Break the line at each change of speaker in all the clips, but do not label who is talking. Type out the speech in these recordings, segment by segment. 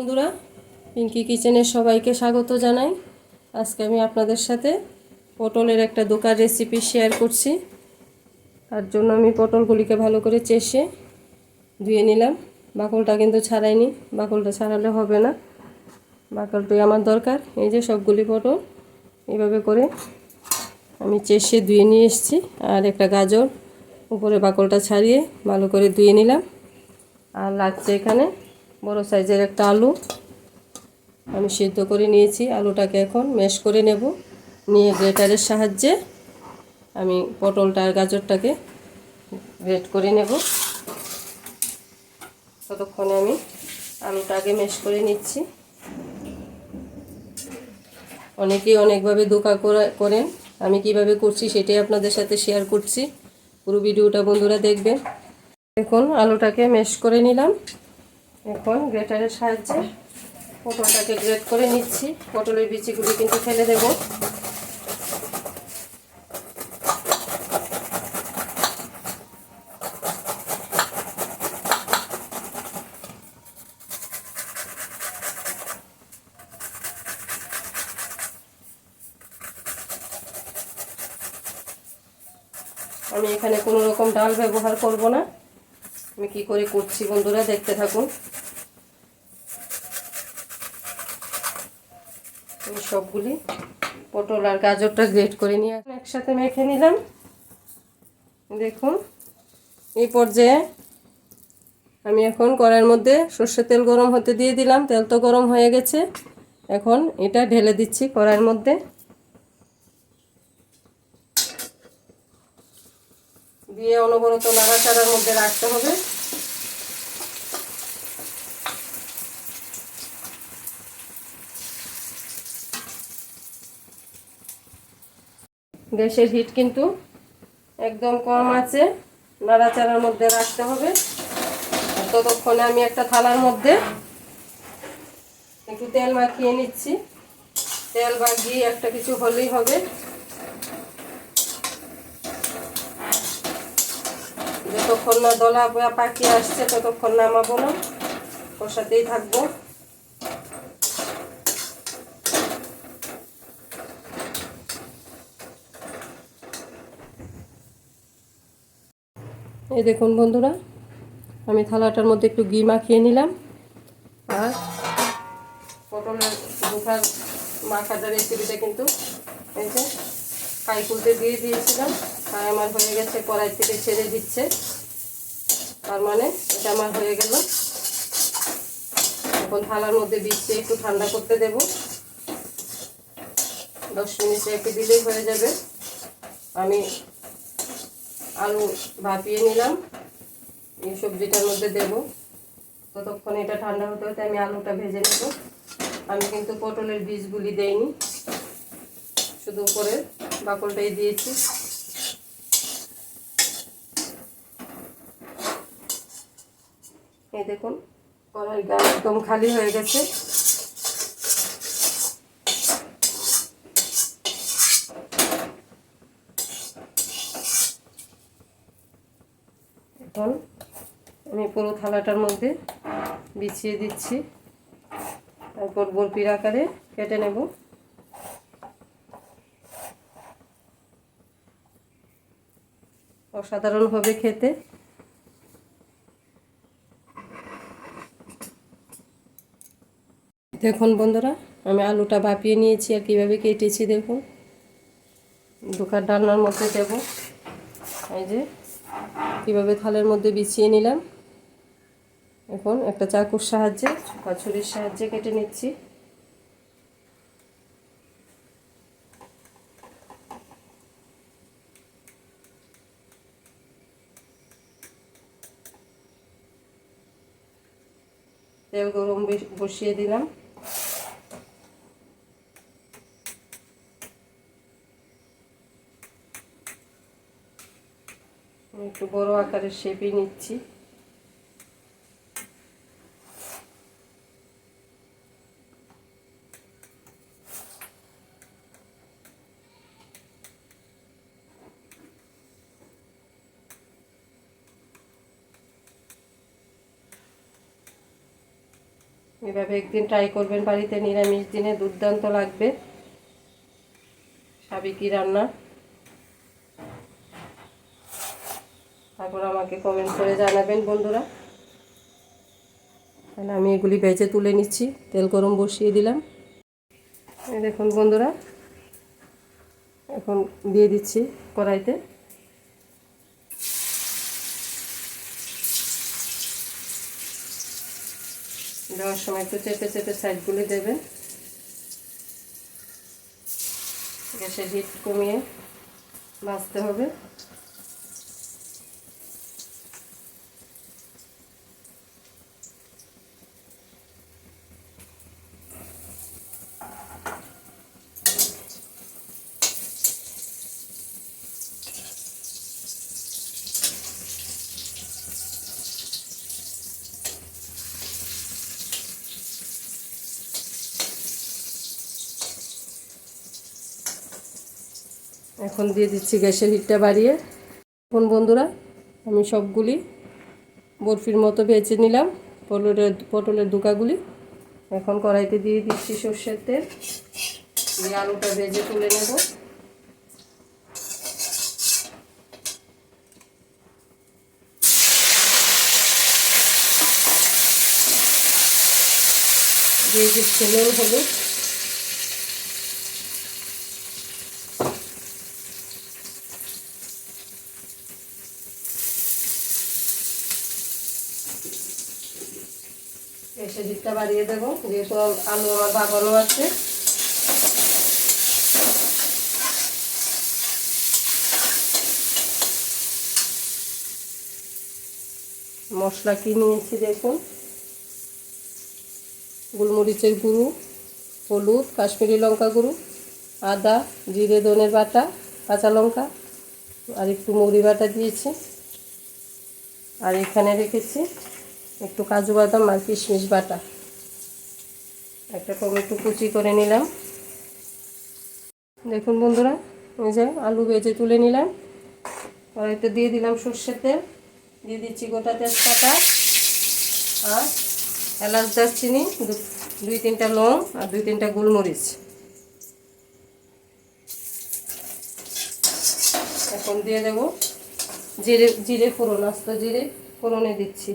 বন্ধুরা, পিঙ্কি কিচেনের সবাইকে স্বাগত জানাই। আজকে আমি আপনাদের সাথে পটলের একটা দোকান রেসিপি শেয়ার করছি। তার জন্য আমি পটলগুলিকে ভালো করে চেষে ধুয়ে নিলাম। বাকলটা কিন্তু ছাড়াইনি, বাকলটা ছাড়ালে হবে না। বাকলটাই আমার দরকার। এই যে সবগুলি পটল এইভাবে করে আমি চেষে ধুয়ে নিয়ে এসেছি। আর একটা গাজর, উপরে বাকলটা ছাড়িয়ে ভালো করে ধুয়ে নিলাম। আর লাগছে এখানে বড় সাইজের একটা আলু। আমি সিদ্ধ করে নিয়েছি, আলুটাকে এখন ম্যাশ করে নেব। নিয়ে গ্রেটারের সাহায্যে আমি পটলটা আর গাজরটাকে গ্রেট করে নেব। ততক্ষণে আমি আলুটা আগে করে নিচ্ছি। অনেকেই অনেকভাবে দোকা করেন। আমি কীভাবে করছি সেটাই আপনাদের সাথে শেয়ার করছি। পুরো ভিডিওটা বন্ধুরা দেখবেন। এখন আলুটাকে ম্যাশ করে নিলাম। এখন গ্রেটারের সাহায্যে পটলটাকে গ্রেট করে নিচ্ছি। পটলের বিচিগুলি কিন্তু ফেলে দেব। আমি এখানে কোনো রকম ডাল ব্যবহার করব না। আমি কি করে করছি বন্ধুরা, দেখতে থাকুন। সবগুলি। পটল আর গাজরটা গ্রেট করে নিয়ে একসাথে মেখে নিলাম। দেখুন, এই পর্যায়ে আমি এখন কড়াইয়ের মধ্যে সর্ষের তেল গরম হতে দিয়ে দিলাম। তেল তো গরম হয়ে গেছে। এখন এটা ঢেলে দিচ্ছি কড়াইয়ের মধ্যে। দিয়ে অনবরত নাড়াচাড়ার মধ্যে রাখতে হবে। গ্যাসের হিট কিন্তু একদম কম আছে। নাড়াচাড়ার মধ্যে রাখতে হবে। ততক্ষণে আমি একটা থালার মধ্যে একটু তেল মাখিয়ে নিচ্ছি। তেল বা ঘি একটা কিছু হলেই হবে। যতক্ষণ না দলা পাকিয়ে আসছে, ততক্ষণ নামাবো না। কষাতেই থাকব। এই দেখুন বন্ধুরা, আমি থালাটার মধ্যে একটু ঘি মাখিয়ে নিলাম। আর পটলের দুখার মাখাটা রেসিপিটা কিন্তু এই যে কাই কুলতে দিয়ে দিয়েছিলাম। আর আমার হয়ে গেছে কড়াই থেকে ছেড়ে দিচ্ছে। তার মানে এটা আমার হয়ে গেল। এখন থালার মধ্যে দিচ্ছে একটু ঠান্ডা করতে দেব। দশ মিনিট রেখে দিলেই হয়ে যাবে। আমি আলু ভাপিয়ে নিলাম। এই সবজিটার মধ্যে দেব। ততক্ষণ এটা ঠান্ডা হতে হতে আমি আলুটা ভেজে নেব। আমি কিন্তু পটলের বীজগুলি দেইনি। শুধু উপরে বাকলটাই দিয়েছি। এই দেখুন কড়াই গা একদম খালি হয়ে গেছে এখন আমি পুরো থালাটার মধ্যে বিছিয়ে দিচ্ছি। তারপর বরফির আকারে কেটে নেব। অসাধারণ হবে খেতে। দেখুন বন্ধুরা, আমি আলুটা ভাপিয়ে নিয়েছি আর কীভাবে কেটেছি দেখুন। দোকান ডালনার মধ্যে দেব। এই যে, কীভাবে থালের মধ্যে বিছিয়ে নিলাম। এখন একটা চাকুর সাহায্যে বা ছুরির সাহায্যে কেটে নিচ্ছি। তেল গরম বসিয়ে দিলাম। একটু বড় আকারের শেপই নিচ্ছি। এভাবে একদিন ট্রাই করবেন, বাড়িতে নিরামিষ দিনে দুর্দান্ত লাগবে। সাবিকি রান্না। তারপর আমাকে কমেন্ট করে জানাবেন বন্ধুরা। তাহলে আমি এগুলি বেজে তুলে নিচ্ছি, তেল গরম বসিয়ে দিলাম। দেখুন বন্ধুরা, এখন দিয়ে দিচ্ছি কড়াইতে। দেওয়ার সময় একটু চেপে চেপে সাইডগুলি দেবেন। গ্যাসের হিট কমিয়ে ভাজতে হবে। এখন দিয়ে দিচ্ছি গ্যাসের হিটটা বাড়িয়ে। এখন বন্ধুরা, আমি সবগুলি বরফির মতো ভেজে নিলাম, পটলের পটলের দুকাগুলি। এখন কড়াইতে দিয়ে দিচ্ছি সর্ষের তেল। দিয়ে আলুটা ভেজে তুলে নেব। দিয়ে দিচ্ছি নুন, হলুদ। দিকটা বাড়িয়ে দেবো। যেহেতু আলু আমার আছে। মশলা কি নিয়েছি দেখুন? গোলমরিচের গুঁড়ো, হলুদ, কাশ্মীরি লঙ্কা গুঁড়ো, আদা, জিরে ধনের বাটা, কাঁচা লঙ্কা আর একটু মুড়ি বাটা দিয়েছি। আর এখানে রেখেছি একটু কাজু বাদাম আর কিশমিশ বাটা। একটা টমেটো কুচি করে নিলাম। দেখুন বন্ধুরা, এই যে আলু ভেজে তুলে নিলাম। কড়াইতে দিয়ে দিলাম সর্ষের তেল। দিয়ে দিচ্ছি গোটা তেজপাতা আর এলাচ, দারচিনি দুই তিনটা লং আর দুই তিনটা গোলমরিচ। এখন দিয়ে দেব জিরে জিরে ফোড়ন, আস্ত জিরে ফোড়নে দিচ্ছি।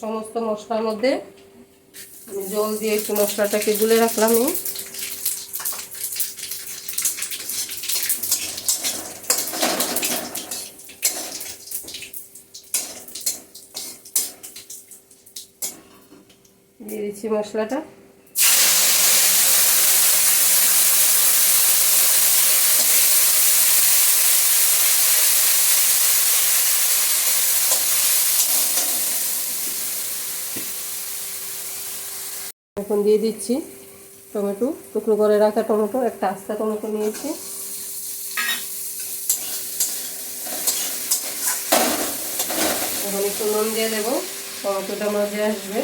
সমস্ত মশলার মধ্যে জল দিয়ে একটু মশলাটাকে গুলে রাখলাম দিয়ে দিচ্ছি মশলাটা। এখন দিয়ে দিচ্ছি টমেটো, টুকরো করে রাখা টমেটো, একটা আস্তা টমেটো নিয়েছি। এখন একটু নুন দিয়ে দেবো, টমেটোটা মাঝে আসবে।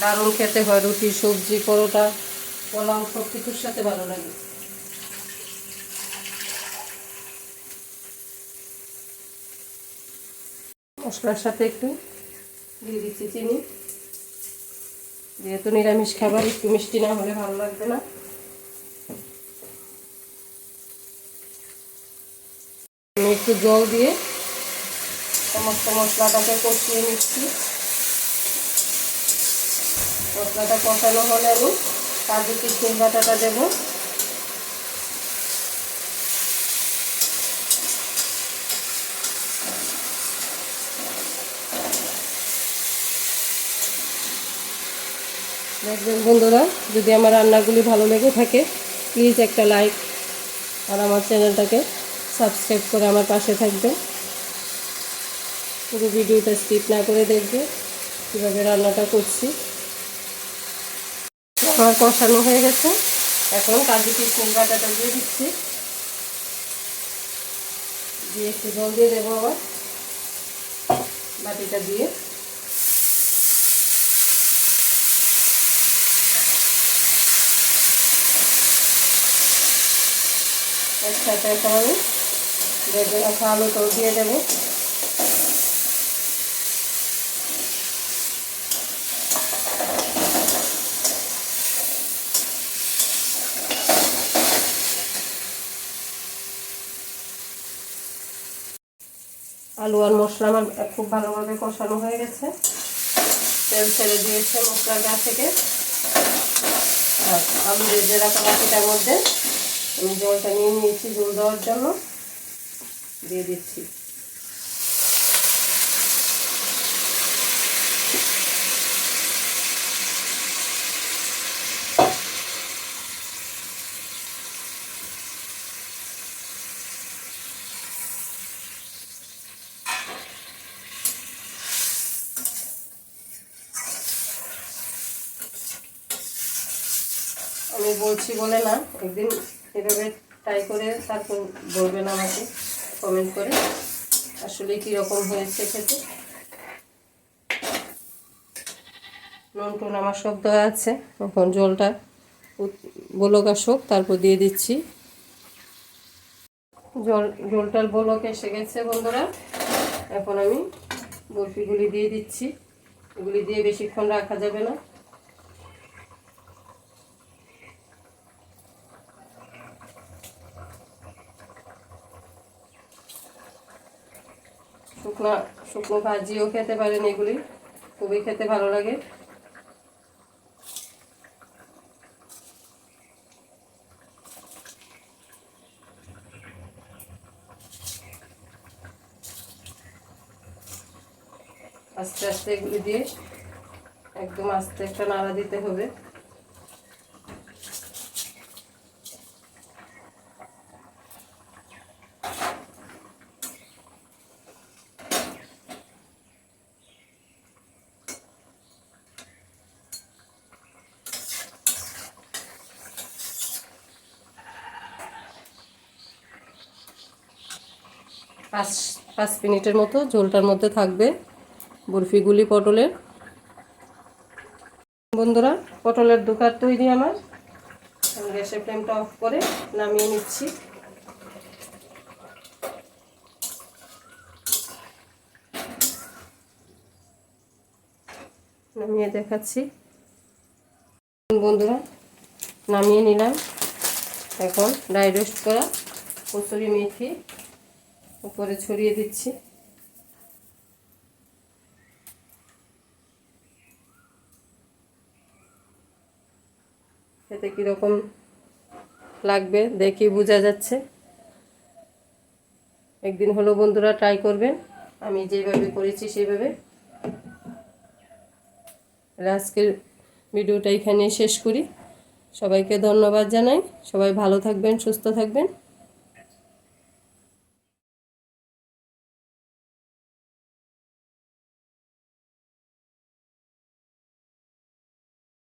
দারুণ খেতে হয় রুটি, সবজি, পরোটা। পোলাও সব কিছুর সাথে ভালো লাগে। মশলার সাথে একটু দিয়ে দিচ্ছি চিনি। যেহেতু নিরামিষ খাবার, একটু মিষ্টি না হলে ভালো লাগবে না। আমি একটু জল দিয়ে সমস্ত মশলাটাকে কষিয়ে নিচ্ছি। মশলাটা কষানো হলে আমি কাজু কিশমিশ বাটাটা দেবো। দেখবেন বন্ধুরা, যদি আমার রান্নাগুলি ভালো লেগে থাকে প্লিজ একটা লাইক আর আমার চ্যানেলটাকে সাবস্ক্রাইব করে আমার পাশে থাকবে পুরো ভিডিওটা স্কিপ না করে দেখবে কীভাবে রান্নাটা করছি। আমার কষানো হয়ে গেছে। এখন কাজু কিশমিশ বাটাটা দিয়ে দিচ্ছি। দিয়ে একটু জল দিয়ে দেবো আবার। বাটিটা দিয়ে। একসাথে এখন আলুটাও দিয়ে দেবো। আলু আর মশলা আমার খুব ভালোভাবে কষানো হয়ে গেছে। তেল ছেড়ে দিয়েছে মশলার গা থেকে। আর আলু ভেজে রাখা বাকিটার মধ্যে আমি জলটা নিয়ে নিয়েছি জল দেওয়ার জন্য। দিয়ে দিচ্ছি। আমি বলছি বলে না, একদিন এভাবে ট্রাই করে তারপর বলবেন আমাকে কমেন্ট করে, আসলে কীরকম হয়েছে খেতে। নুন টুন আমার সব দেওয়া আছে, এখন জলটা বলক আসুক, তারপর দিয়ে দিচ্ছি। জল জলটার বলক এসে গেছে বন্ধুরা, এখন আমি বরফিগুলি দিয়ে দিচ্ছি। এগুলি দিয়ে বেশিক্ষণ রাখা যাবে না। শুকনো শুকনো ভাজিও খেতে পারেন এগুলি। খুবই খেতে ভালো লাগে। আস্তে আস্তে এগুলি দিয়ে একদম আস্তে একটা নাড়া দিতে হবে। পাঁচ পাঁচ মিনিটের মতো ঝোলটার মধ্যে থাকবে বরফিগুলি পটলের। বন্ধুরা, পটলের দোকান তৈরি আমার। আমি গ্যাসের ফ্লেমটা অফ করে নামিয়ে নিচ্ছি। নামিয়ে দেখাচ্ছি। বন্ধুরা, নামিয়ে নিলাম। এখন ড্রাই রোস্ট করা কচুরি মেথি উপরে ছড়িয়ে দিচ্ছি। খেতে কীরকম লাগবে দেখি বোঝা যাচ্ছে। একদিন হলো বন্ধুরা ট্রাই করবেন। আমি যেভাবে করেছি সেভাবে। আজকের ভিডিওটা এখানে শেষ করি। সবাইকে ধন্যবাদ জানাই। সবাই ভালো থাকবেন, সুস্থ থাকবেন।